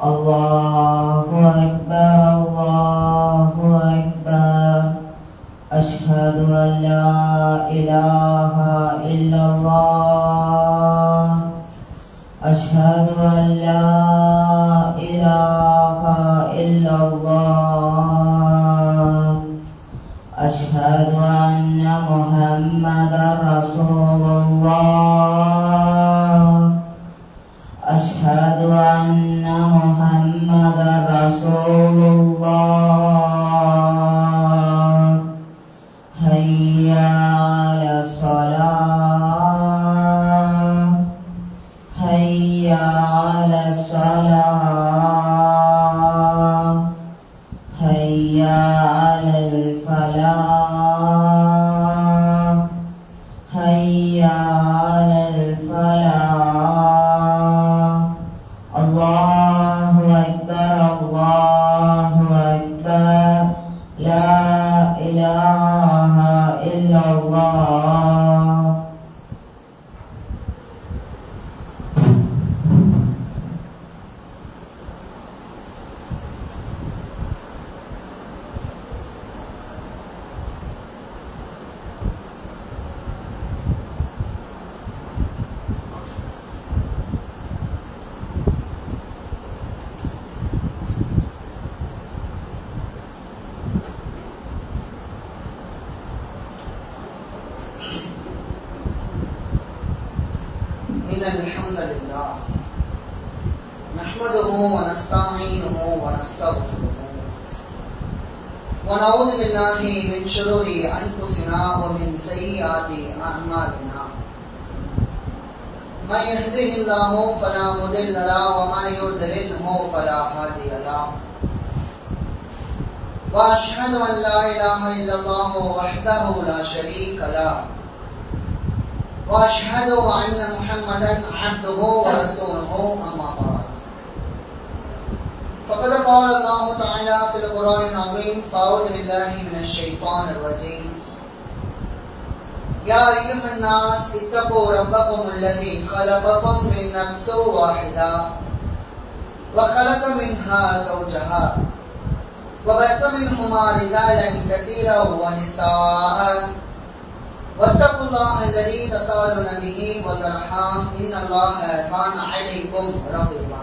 Allah. ونعوذ بالله من شرور أنفسنا ومن سيئات أعمالنا. من يهده الله فلا مضل له ومن يضلله فلا هادي له. وأشهد أن لا إله إلا الله وحده لا شريك له. وأشهد أن محمدا عبده ورسوله أما بعد. فقد قال الله تعالى في القرآن العظيم فأعوذ بالله من الشيطان الرجيم. يا أيها الناس اتقوا ربكم الذي خلقكم من نفس واحدة وخلق منها زوجها وبث منهما رجالا كثيرا ونساء. واتقوا الله الذي تساءلون به والأرحام إن الله كان عليكم رقيبا.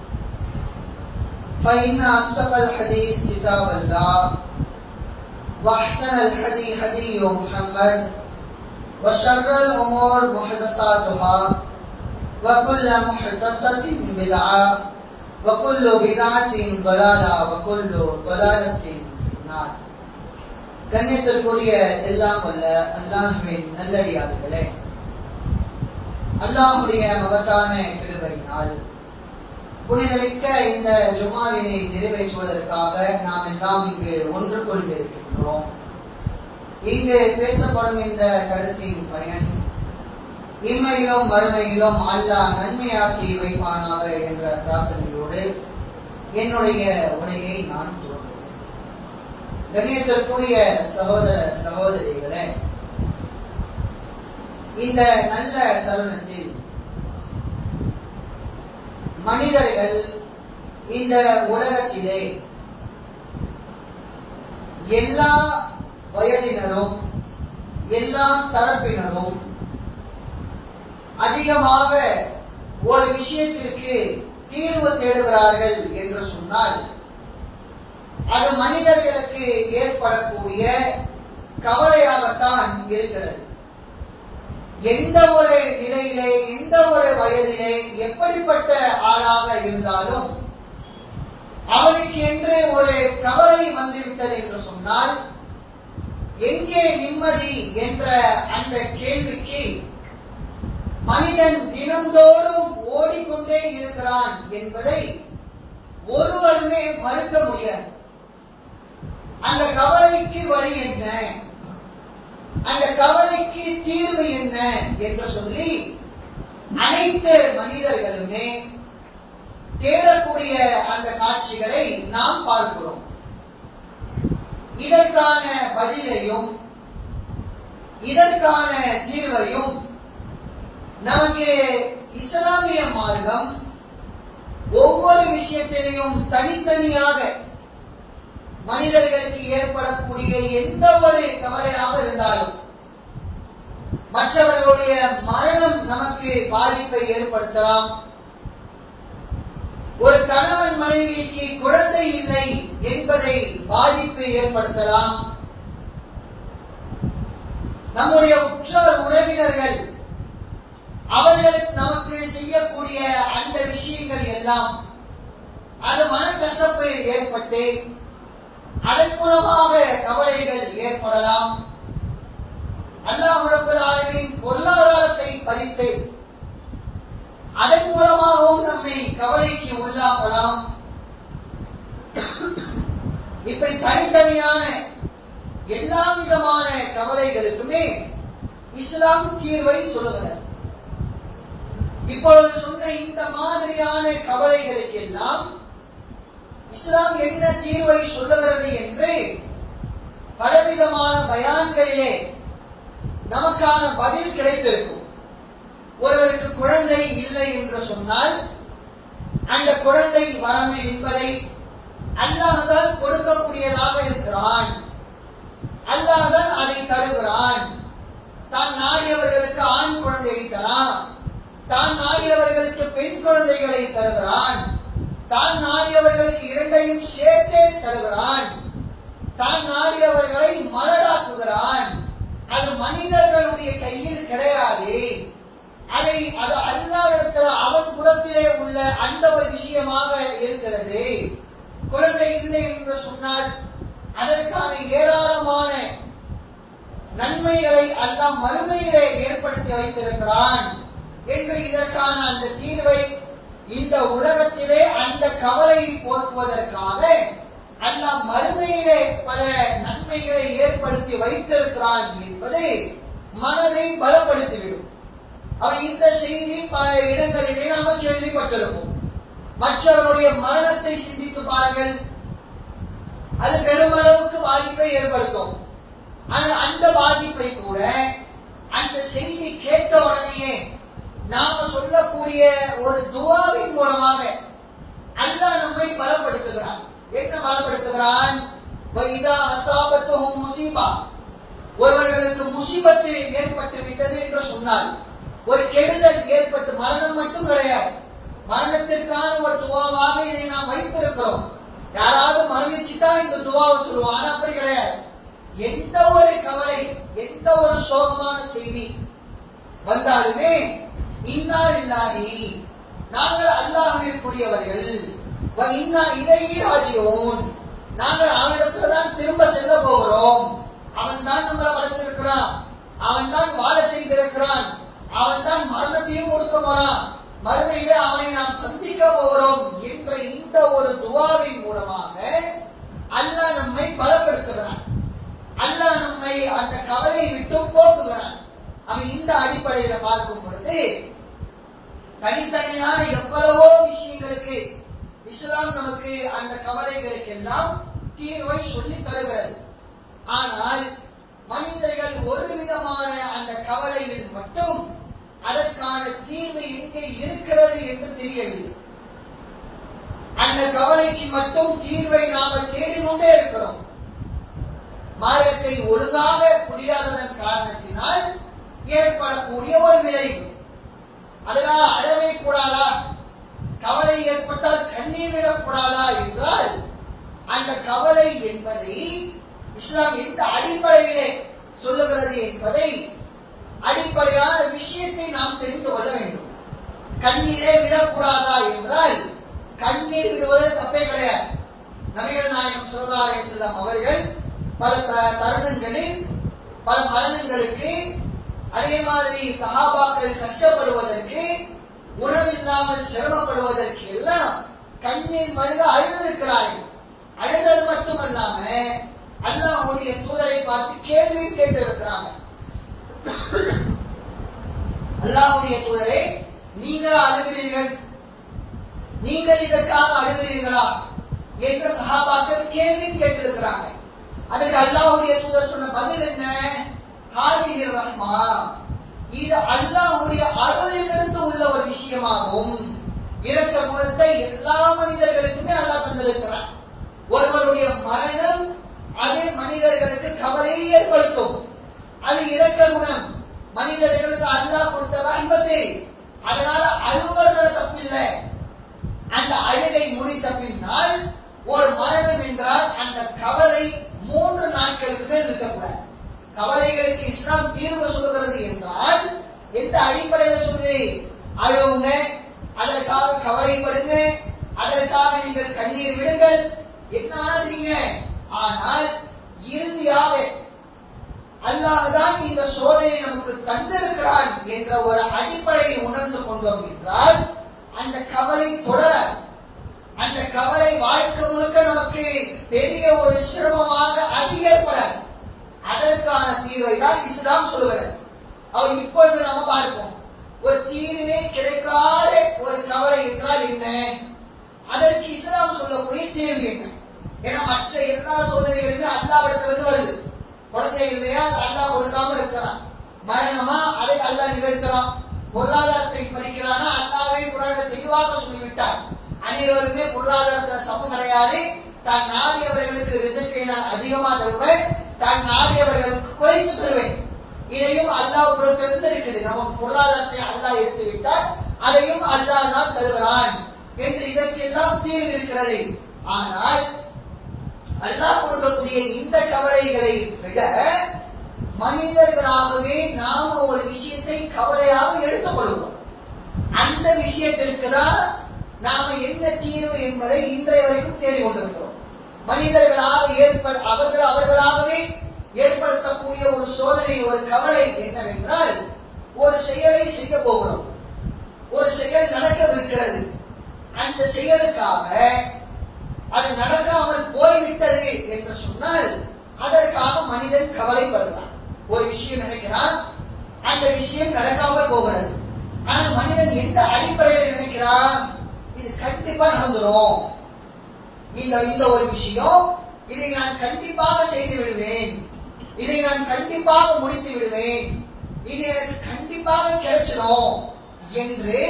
فإن أصدق الحديث كتاب الله وأحسن الحدي حدي محمد وشر الأمور محدثاتها وكل محدثة بدعة وكل بدعة ضلالة وكل ضلالة في النار கண்ணியத்திற்குரிய எல்லாம் உள்ள அல்லாஹுவின் நல்லடியார்களே அல்லாஹுடைய மகத்தான கிருபையினால் புனிதமிக்க இந்த ஜுமாவினை நிறைவேற்றுவதற்காக நாம் எல்லாம் இங்கு ஒன்று கொண்டிருக்கின்றோம். இங்கு பேசப்படும் இந்த கருத்தின் பயன் இம்மையிலும் வறுமையிலும் அல்லாஹ் நன்மையாக்கி வைப்பானாக என்ற பிரார்த்தனையோடு என்னுடைய உரையை நான் துவங்குகிறேன். கண்ணியத்திற்குரிய சகோதர சகோதரிகளே இந்த நல்ல தருணத்தில் மனிதர்கள் இந்த உலகத்திலே எல்லா வயதினரும் எல்லா தரப்பினரும் அதிகமாக ஒரு விஷயத்திற்கு தீர்வு தேடுகிறார்கள் என்று சொன்னால் அது மனிதர்களுக்கு ஏற்படக்கூடிய கவலையாகத்தான் இருக்கிறது. எந்த ஒரு நிலையிலே எந்த ஒரு வயதிலே எப்படிப்பட்ட ஆளாக இருந்தாலும் அவனுக்கு என்று ஒரு கவலை வந்துவிட்டது என்று சொன்னால் எங்கே நிம்மதி என்ற அந்த கேள்விக்கு மனிதன் தினந்தோறும் ஓடிக்கொண்டே இருக்கிறான் என்பதை ஒருவருமே மறுக்க முடியாது. அந்த கவலைக்கு வழி என்ன? அந்த கவலைக்கு தீர்வு என்ன என்று சொல்லி அனைத்து மனிதர்களுமே தேடக்கூடிய அந்த காட்சிகளை நாம் பார்க்கிறோம். இதற்கான பதிலையும் இதற்கான தீர்வையும் நமக்கு இஸ்லாமிய மார்க்கம் ஒவ்வொரு விஷயத்திலையும் தனித்தனியாக மனிதர்களுக்கு ஏற்படக்கூடிய எந்த ஒரு கவலையாக இருந்தாலும் மற்றவர்களுடைய மரணம் நமக்கு பாதிப்பை ஏற்படுத்தலாம். ஒரு கணவன் மனைவிக்கு குழந்தை இல்லை என்பதை பாதிப்பை ஏற்படுத்தலாம் நம்முடைய உற்றார் உறவினர்கள் அவர்கள் நமக்கு செய்யக்கூடிய அந்த விஷயங்கள் எல்லாம் அது மனக்கசப்பு ஏற்பட்டு அதன் மூலமாக கவலைகள் ஏற்படலாம் அல்லாஹ் ரப்பல் ஆலமீன் பொருளாதாரத்தை பறித்து அதன் மூலமாகவும் நம்மை கவலைக்கு உள்ளாகலாம் இப்படி தனித்தனியான எல்லா விதமான கவலைகளுக்குமே இஸ்லாம் தீர்வை சொல்லுகிறார் இப்பொழுது சொன்ன இந்த மாதிரியான கவலைகளுக்கு எல்லாம் இஸ்லாம் என்ன தீர்வை சொல்லுகிறது என்று பலவிதமான பயான்களிலே நமக்கான பதில் கிடைத்திருக்கும். ஒருவருக்கு குழந்தை இல்லை என்று சொன்னால் அந்த குழந்தை வரம் என்பதை அல்லாஹ்தான் கொடுக்கக்கூடியதாக இருக்கிறான். அல்லாஹன் அதை தருகிறான். தான் நாடியவர்களுக்கு ஆண் குழந்தையை தரான் தான் நாடியவர்களுக்கு பெண் குழந்தைகளை தருகிறான். தான் நாடியவர்களுக்கு இரண்டையும் சேர்த்தே தருகிறான். தான் நாடியவர்களை மலடாக்குகிறான் அது மனிதர்களுடைய கையில் கிடையாது. அதை அது அல்லாவிடத்தில் அவன் குலத்திலே உள்ள அந்த ஒரு விஷயமாக இருக்கிறது. குழந்தை இல்லை என்று சொன்னால் அதற்கான ஏராளமான நன்மைகளை அல்லாஹ் மறுமையிலே ஏற்படுத்தி வைத்திருக்கிறான். என்று இதற்கான அந்த தீர்வை இந்த உலகத்திலே அந்த கவலையை போக்குவதற்காக அல்லாஹ் மறுமையிலே பல நன்மைகளை ஏற்படுத்தி வைத்திருக்கிறான் என்பது மனதை பலப்படுத்திவிடும். அவர் இந்த செய்தி பல இடங்களிலே நாம் கேள்விப்பட்டிருப்போம் மற்றவருடைய மரணத்தை சிந்தித்து பாருங்கள். அது பெருமளவுக்கு பாதிப்பை ஏற்படுத்தும். ஆனால் அந்த பாதிப்பை கூட அந்த செய்தி கேட்ட உடனேயே சொல்லக்கூடிய ஒரு துவாவின் மூலமாக அல்லாஹ் நம்மை பலப்படுத்துகிறான். என்ன பலப்படுத்துகிறான்? முசீபா. ஒருவர்களுக்கு முசீபத்து ஏற்பட்டு விட்டது என்று சொன்னால் ஒரு கெடுதல் ஏற்பட்டு மரணம் மட்டும் கிடையாது. மரணத்திற்கான ஒரு துவாவாக இதை நாம் வைத்திருக்கிறோம். யாராவது மரணிச்சுட்டா இந்த துவாவை சொல்லுவோம் ஆனா அப்படி கிடையாது. எந்த ஒரு கவலை எந்த ஒரு சோகமான செய்தி வந்தாலுமே இன்னார் இல்லாஹி நாங்கள் அல்லாஹுவிற்குரியவர்கள் வ இன்னா இடையே ராஜிஊன். நாங்கள் அவனிடத்துல தான் திரும்ப செல்ல போகிறோம். அவன் தான் நம்மளை படைச்சிருக்கிறான் அவன் தான் வாழ செய்திருக்கிறான். அவன் தான் மரணத்தையும் கொடுக்க போறான். மறுமையில அவனை நாம் சந்திக்க போகிறோம் என்ற இந்த ஒரு துவாவின் மூலமாக அல்லாஹ் நம்மை பலப்படுத்துகிறான். அல்லாஹ் நம்மை அந்த கவலையை விட்டு போக்குகிறான். அவன் இந்த அடிப்படையில பார்க்கும் பொழுது தனித்தனியான எவ்வளவோ விஷயங்களுக்கு இஸ்லாம் நமக்கு அந்த கவலைகளுக்கெல்லாம் தீர்வை சொல்லி தருகிறது. ஆனால் மனிதர்கள் ஒரு விதமான அந்த கவலையில் மட்டும் அதற்கான தீர்வு எங்கே இருக்கிறது என்று தெரியவில்லை. அந்த கவலைக்கு மட்டும் தீர்வை நாம தேடிக்கொண்டே இருக்கிறோம் மார்க்கத்தை ஒழுங்காக புரியாததன் காரணத்தினால் ஏற்படக்கூடிய ஒரு விளைவு அதனால் அழவே கூடாதா கவலை ஏற்பட்டால் கண்ணீர் விடக்கூடாதா என்றால் அந்த கவலை என்பதை இஸ்லாம் எந்த அடிப்படையிலே சொல்லுகிறது என்பதை அடிப்படையான விஷயத்தை நாம் தெரிந்து கொள்ள வேண்டும் கண்ணீரே தப்பே கிடையாது. நபிகள் நாயகம் ஸல்லல்லாஹு அலைஹி அவர்கள் பல த- தருணங்களில் பல மரணங்களுக்கு அதே மாதிரி சகாபாக்கள் கஷ்டப்படுவதற்கு உணவில்லாமல் சிரமப்படுவதற்கு எல்லாம் கண்ணீர் மருக அழுதிருக்கிறார்கள். அழுதது மட்டுமல்லாம அல்லாஹுடைய தூதரை பார்த்து கேள்வி கேட்டிருக்கிறாங்க. அல்லாஹுடைய தூதரை நீங்கள் அழுகிறீர்கள்? நீங்கள் இதற்காக அழுகிறீர்களா? என்று சகாபாக்கள் கேள்வி கேட்டிருக்கிறாங்க. அதுக்கு அல்லாஹுடைய தூதர் சொன்ன பதில் என்ன? ஹாதிஹிர் ரஹ்மா இது அல்லாஹுடைய அருளிலிருந்து உள்ள ஒரு விஷயமாகும். இறக்க குணத்தை எல்லா மனிதர்களுக்குமே அல்லாஹ் தந்திருக்கிறார் ஒருவருடைய மரணம் அது மனிதர்களுக்கு கவலையை ஏற்படுத்தும். அது இறக்க குணம். மனிதர்களுக்கு அல்லாஹ் கொடுத்த ரஹ்மத்தை அதனால அழுவதுல முடித்த பின்னால் ஒரு மரணம் என்றால் அந்த கவலை மூன்று நாட்களுக்கு மேல் இருக்கக்கூடாது. கவலைகளுக்கு இஸ்லாம் தீர்வு சொல்கிறது என்றால் எந்த அடிப்படையில் சொல்லுது? அழுவுங்க அதற்காக கவலைப்படுங்க அதற்காக நீங்கள் கண்ணீர் விடுங்கள். என்ன ஆனது நீங்க இறுதியாக அல்லாஹ் தான் இந்த சோதனை நமக்கு தந்திருக்கிறான் என்ற ஒரு அடிப்படையை உணர்ந்து கொண்டோம் என்றால் அந்த கவலை தொடராது அந்த கவலை வாழ்க்கை முழுக்க நமக்கு பெரிய ஒரு சிரமமாக அது ஏற்படாது அதற்கான தீர்வை தான் இஸ்லாம் சொல்லுகிறது அவர் இப்பொழுது நம்ம பார்ப்போம் ஒரு தீர்வே கிடைக்காத ஒரு கவலை என்றால் என்ன அதற்கு இஸ்லாம் சொல்லக்கூடிய தீர்வு என்ன ஏன்னா மற்ற எல்லா சோதனைகளுமே அல்லாவிடத்திலிருந்து வருது குழந்தை இல்லையா அல்லாஹ் கொடுக்காம இருக்கிறான் மரணமா அதை அல்லாஹ் நிகழ்த்துறான் பொருளாதாரத்தை பறிக்கிறானா அல்லாவே குரான்ல விட்டார். சொல்லிவிட்டார் அனைவருமே பொருளாதாரத்தில் சமம் கிடையாது. தான் நாடியவர்களுக்கு ரிசல்ட்டை நான் அதிகமா தருவேன் தான் நாடியவர்களுக்கு குறைத்து தருவேன் இதையும் அல்லாஹ் புறத்திலிருந்து இருக்குது நம்ம பொருளாதாரத்தை அல்லாஹ் எடுத்து விட்டால் அதையும் அல்லாஹ் தான் தருகிறான் என்று இதற்கெல்லாம் தீர்வு இருக்கிறது. ஆனால் அல்லாஹ் கொடுக்கக்கூடிய இந்த கவலைகளை விட மனிதர்களாகவே நாம ஒரு விஷயத்தை கவலையாக எடுத்துக்கொள்கிறோம் அந்த விஷயத்திற்கு தான் நாம என்ன தீர்வு என்பதை இன்றைய வரைக்கும் தேடிக் கொண்டிருக்கிறோம் மனிதர்களாக ஏற்ப அவர்கள் அவர்களாகவே ஏற்படுத்தக்கூடிய ஒரு சோதனை ஒரு கவலை என்னவென்றால் ஒரு செயலை செய்ய போகிறோம். ஒரு செயல் நடக்கவிருக்கிறது. அந்த செயலுக்காக அது நடக்காமல் போய்விட்டது என்று சொன்னால் அதற்காக மனிதன் கவலைப்படுகிறான். ஒரு விஷயம் நினைக்கிறான் அந்த விஷயம் நடக்காமல் போகிறது. ஆனால் மனிதன் எந்த அடிப்படையில் நினைக்கிறான்? இது கண்டிப்பா நடந்துடும் இந்த இந்த ஒரு விஷயம். இதை நான் கண்டிப்பாக செய்து விடுவேன். இதை நான் கண்டிப்பாக முடித்து விடுவேன். இது எனக்கு கண்டிப்பாக கிடைச்சிடும் என்று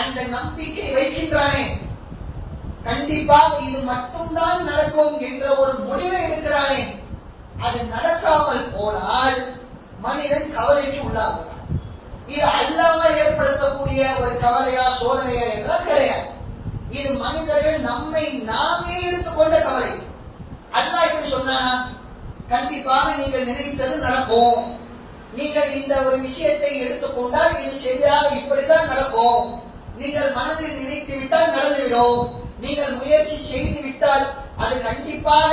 அந்த நம்பிக்கை வைக்கின்றானே. கண்டிப்பாக இது மட்டும்தான் நடக்கும் என்ற ஒரு முடிவை எடுக்கிறானே. அது நடக்காமல் போனால் மனிதன் கவலைக்கு உள்ளாகிறான். இது அல்லாமல் ஏற்படுத்தக்கூடிய ஒரு கவலையா சோதனையா என்றால் கிடையாது. இது மனிதர்கள் நம்மை நாமே எடுத்துக்கொண்ட கவலை. அல்லாஹ் இப்படி சொன்னானா? கண்டிப்பாக நீங்கள் நினைத்தது நடக்கும். நீங்கள் இந்த ஒரு விஷயத்தை எடுத்துக்கொண்டால் இது சரியாக இப்படித்தான் நடக்கும். நீங்கள் மனதில் நினைத்து விட்டால் நடந்துவிடும். நீங்கள் முயற்சி செய்து விட்டால் அது கண்டிப்பாக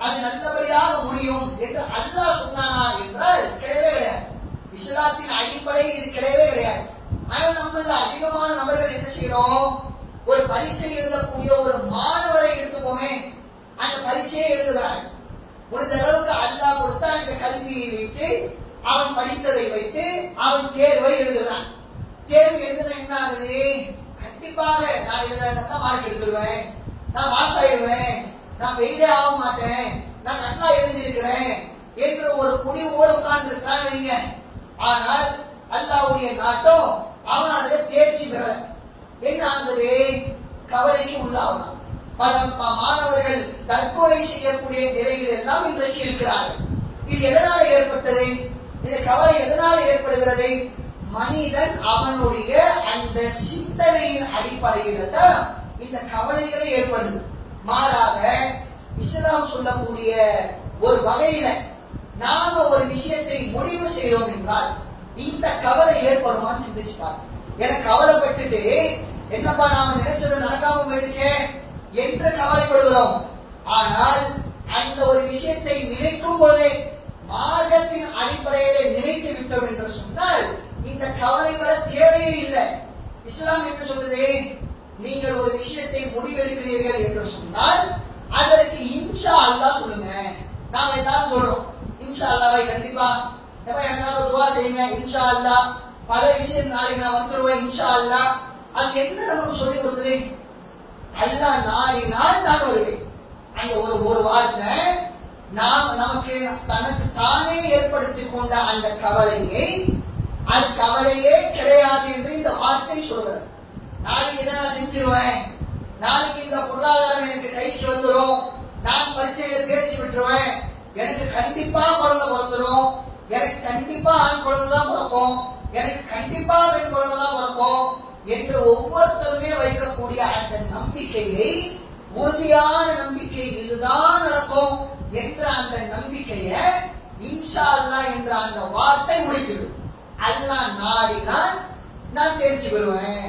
அது நல்லபடியாக முடியும் என்று அல்லாஹ் சொன்னானா என்றால் கிடையவே கிடையாது. இஸ்லாத்தின் அடிப்படை இது கிடையவே கிடையாது ஆனால் நம்மள அதிகமான நபர்கள் என்ன செய்யறோம் ஒரு பரீட்சை எழுதக்கூடிய ஒரு மாணவரை எடுத்துக்கோமே அந்த பரீட்சையை எழுதுகிறார் முடிந்த அளவுக்கு அல்லாஹ் கொடுத்த அந்த கல்வியை வைத்து அவன் படித்ததை வைத்து அவன் தேர்வை எழுதுகிறான் தேர்வு எழுதுனா என்ன ஆகுது கண்டிப்பாக நான் இதுல நல்ல மார்க் எடுத்துருவேன் நான் பாஸ் ஆயிடுவேன் நான் ஃபெயிலே ஆக மாட்டேன் நான் நல்லா எழுதியிருக்கிறேன் என்று ஒரு முடிவோடு உட்கார்ந்து இருக்காங்க நீங்க ஆனால் அல்லாஹ்வுடைய நாட்டம் அவன் அதுல தேர்ச்சி பெறல என்ன ஆகுது கவலைக்கு உள்ளாகலாம் பல ம- மாணவர்கள் தற்கொலை செய்யக்கூடிய நிலையில் ஒதுக்கி இருக்கிறார்கள் இது எதனால் ஏற்பட்டது? இந்த கவலை எதனால் ஏற்படுகிறது? மனிதன் அவனுடைய அந்த சிந்தனையின் அடிப்படையில தான் இந்த கவலைகளை ஏற்படுது. மாறாக இஸ்லாம் சொல்லக்கூடிய ஒரு வகையில நாம ஒரு விஷயத்தை முடிவு செய்தோம் என்றால் இந்த கவலை ஏற்படுமான்னு சிந்திச்சு பாருங்க. எனக்கு கவலைப்பட்டுட்டு என்னப்பா நாம நினைச்சது நடக்காம போயிடுச்சே? என்று கவலைப்படுகிறோம். அந்த ஒரு விஷயத்தை நினைக்கும் பொழுதே மார்க்கத்தின் அடிப்படையிலே நினைத்து விட்டோம் என்று சொன்னால் இந்த கவலைப்பட தேவையே இல்லை. இஸ்லாம் என்ன சொல்லுது நீங்கள் ஒரு விஷயத்தை முடிவெடுக்கிறீர்கள் என்று சொன்னால் அதற்கு இன்ஷா அல்லாஹ் சொல்லுங்க நாம இதான் சொல்றோம் இன்ஷா அல்லாவை கண்டிப்பா எப்ப எனக்காக துவா செய்யுங்க இன்ஷா அல்லாஹ் பல விஷயம் நாளைக்கு நான் வந்துருவேன் இன்ஷா அல்லாஹ் அது என்ன நமக்கு சொல்லி கொடுக்குது அல்லாஹ் நாடினால் நான் வருவேன் அந்த ஒரு ஒரு வார்த்தை நாம் நமக்கு தனக்கு தானே ஏற்படுத்தி கொண்ட அந்த கவலையை அது கவலையே கிடையாது என்று இந்த வார்த்தை சொல்கிறது நாளைக்கு இதை நான் செஞ்சிருவேன் நாளைக்கு இந்த பொருளாதாரம் எனக்கு கைக்கு வந்துடும் நான் பரீட்சையில தேர்ச்சி விட்டுருவேன் எனக்கு கண்டிப்பா குழந்தை பிறந்துடும் எனக்கு கண்டிப்பா ஆண் குழந்தை தான் பிறக்கும். எனக்கு கண்டிப்பா பெண் குழந்தை தான் பிறக்கும் என்று ஒவ்வொருத்தருமே வைக்கக்கூடிய அந்த நம்பிக்கையை உறுதியான நம்பிக்கை இதுதான் நடக்கும் என்ற அந்த நம்பிக்கையை இன்ஷா அல்லாஹ் என்ற அந்த வார்த்தை முடிக்கிறது. அல்லா நாடினால் நான் தெரிஞ்சுக்கிடுவேன் பெறுவேன்.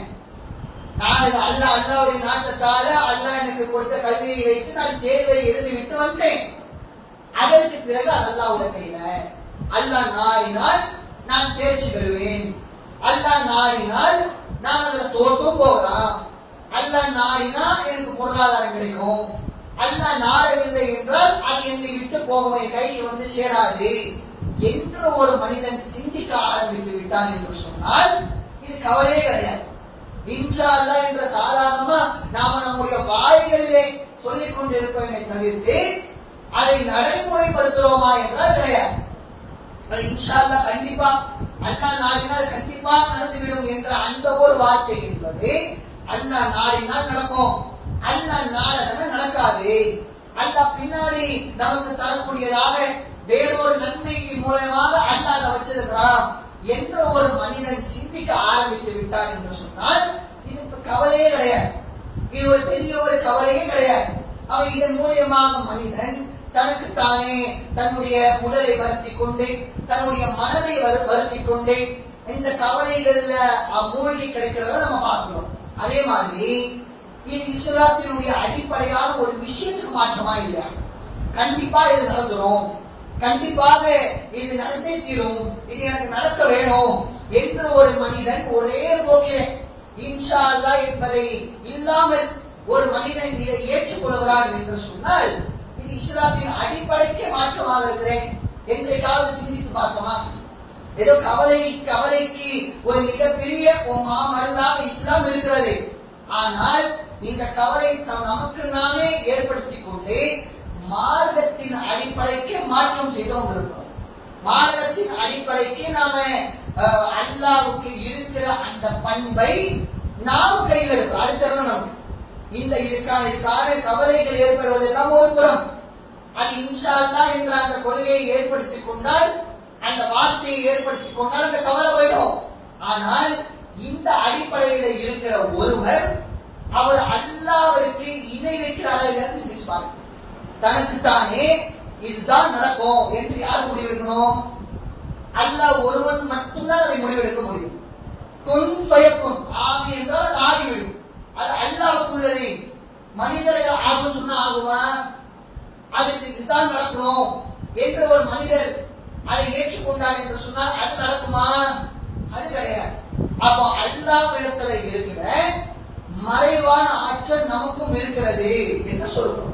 நான் இது அல்லாவுடைய நாட்டத்தால அல்லா எனக்கு கொடுத்த கல்வியை வைத்து நான் தேர்வை எழுதி விட்டு வந்தேன். அதற்கு பிறகு அது அல்லாஹ்வுடைய கையில. அல்லாஹ் நாடினால் நான் தேர்ச்சி பெறுவேன். அல்லாஹ் நாடினால் நான் அதுல தோற்றும் போகலாம். அல்லாஹ் நாடினா எனக்கு பொருளாதாரம் கிடைக்கும். அல்லாஹ் நாடவில்லை என்றால் அது என்னை விட்டு போகும் என் கைக்கு வந்து சேராது என்று ஒரு மனிதன் சிந்திக்க ஆரம்பித்து விட்டான் என்று சொன்னால் இது கவலையே கிடையாது. இன்ஷா அல்லாஹ் என்ற சாதாரணமா நாம நம்முடைய வாய்களிலே சொல்லிக் கொண்டிருப்பதை தவிர்த்து அதை நடைமுறைப்படுத்துகிறோமா என்றால் கிடையாது. அது இன்ஷா அல்லாஹ் கண்டிப்பா அல்லாஹ் நாடினால் கண்டிப்பா நடந்துவிடும் என்ற அந்த ஒரு வார்த்தை என்பது அல்லாஹ் நாடினால் நடக்கும். அல்லாஹ் நாடனா நடக்காது. அல்லாஹ் பின்னாடி நமக்கு தரக்கூடியதாக வேறொரு நன்மைக்கு மூலமாக அல்லாஹ் அதை வச்சிருக்கிறான் என்ற ஒரு மனிதன் சிந்திக்க ஆரம்பித்து விட்டான் என்று சொன்னால் இது இப்ப கவலையே கிடையாது. இது ஒரு பெரிய ஒரு கவலையே கிடையாது. அவன் இதன் மூலியமாக மனிதன் தனக்கு தானே தன்னுடைய உடலை வருத்தி கொண்டு தன்னுடைய மனதை வருத்தி கொண்டு இந்த கவலைகள்ல மூழ்கி கிடைக்கிறத நம்ம பார்க்கிறோம். அதே மாதிரி இது இஸ்லாத்தினுடைய அடிப்படையான ஒரு விஷயத்துக்கு மாற்றமா இல்லையா? கண்டிப்பா இது நடந்துரும். கண்டிப்பாக இது நடந்தே தீரும். இது எனக்கு நடக்க வேணும் என்று ஒரு மனிதன் ஒரே போக்கிலே இன்ஷா அல்லாஹ் என்பதை இல்லாமல் ஒரு மனிதன் இதை ஏற்றுக்கொள்கிறான் என்று சொன்னால் இஸ்லாத்தின் அடிப்படைக்கு மாற்றமாக இருக்கிறேன். என்றைக்காவது சிந்தித்து பார்த்தோமா ஏதோ கவலை கவலைக்கு ஒரு மிகப்பெரிய ஒரு மாமருந்தாக இஸ்லாம் இருக்கிறது. ஆனால் இந்த கவலை நமக்கு நாமே ஏற்படுத்தி கொண்டு மார்க்கத்தின் அடிப்படைக்கு மாற்றம் செய்து கொண்டிருக்கிறோம். மார்க்கத்தின் அடிப்படைக்கு நாம அஹ், இருக்கிற அந்த பண்பை நாம் கையில் எடுக்கிறோம். அது தெரியணும் இந்த இதுக்கான இதுக்கான கவலைகள் ஏற்படுவதெல்லாம் ஒரு புறம். அது இன்ஷா அல்லாஹ் என்ற அந்த கொள்கையை ஏற்படுத்தி கொண்டால் அந்த வார்த்தையை ஏற்படுத்தி கொண்டால் அந்த கவலை போயிடும். ஆனால் இந்த அடிப்படையில் இருக்கிற ஒருவர் அவர் அல்லாஹ்விற்கு இணை வைக்கிறாரா இல்லைன்னு பாருங்க. தனக்கு தானே இதுதான் நடக்கும் என்று யார் முடிவெடுக்கணும்? அல்லாஹ் ஒருவன் மட்டும்தான் அதை முடிவெடுக்க முடியும். குன் ஃபயக்குன் ஆகு என்றால் அது ஆகிவிடும் அது அல்லாஹ்வுக்குள்ளது. மனிதர்கள் ஆகும் சொன்னா ஆகுமா? அது இதுதான் நடக்கணும் என்று ஒரு மனிதர் அதை ஏற்றுக்கொண்டார் என்று சொன்னால் அது நடக்குமா? அது கிடையாது. அப்போ அல்லாவிடத்துல இருக்கிற மறைவான ஆற்றல் நமக்கும் இருக்கிறது என்று சொல்கிறோம்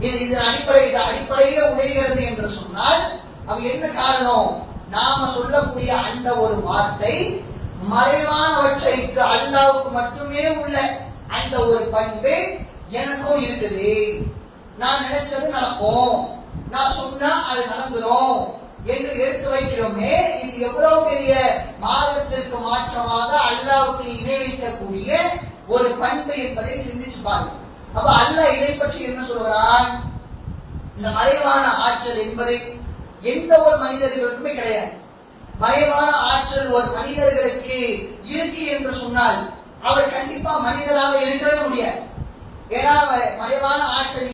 இது இது அடிப்படை இது அடிப்படையே உடைகிறது என்று சொன்னால் அது என்ன காரணம்? நாம சொல்லக்கூடிய அந்த ஒரு வார்த்தை மறைவானவற்றைக்கு அல்லாவுக்கு மட்டுமே உள்ள அந்த ஒரு பண்பு எனக்கும் இருக்குது. நான் நினைச்சது நடக்கும். நான் சொன்னா அது நடந்துடும் என்று எடுத்து வைக்கிறோமே இது எவ்வளவு பெரிய மார்க்கத்திற்கு மாற்றமாக அல்லாவுக்கு இணைவிக்கக்கூடிய ஒரு பண்பு என்பதை சிந்திச்சு பாருங்க. அப்ப அல்லாஹ் இதை பற்றி என்ன சொல்கிறான் இந்த மறைவான ஆற்றல் என்பதை எந்த ஒரு மனிதர்களுக்குமே கிடையாது. மறைவான ஆற்றல் ஒரு மனிதர்களுக்கு இருக்கு என்று சொன்னால் அவர் கண்டிப்பா மனிதராக இருக்கவே முடியாது. ஏன்னா மறைவான ஆற்றல்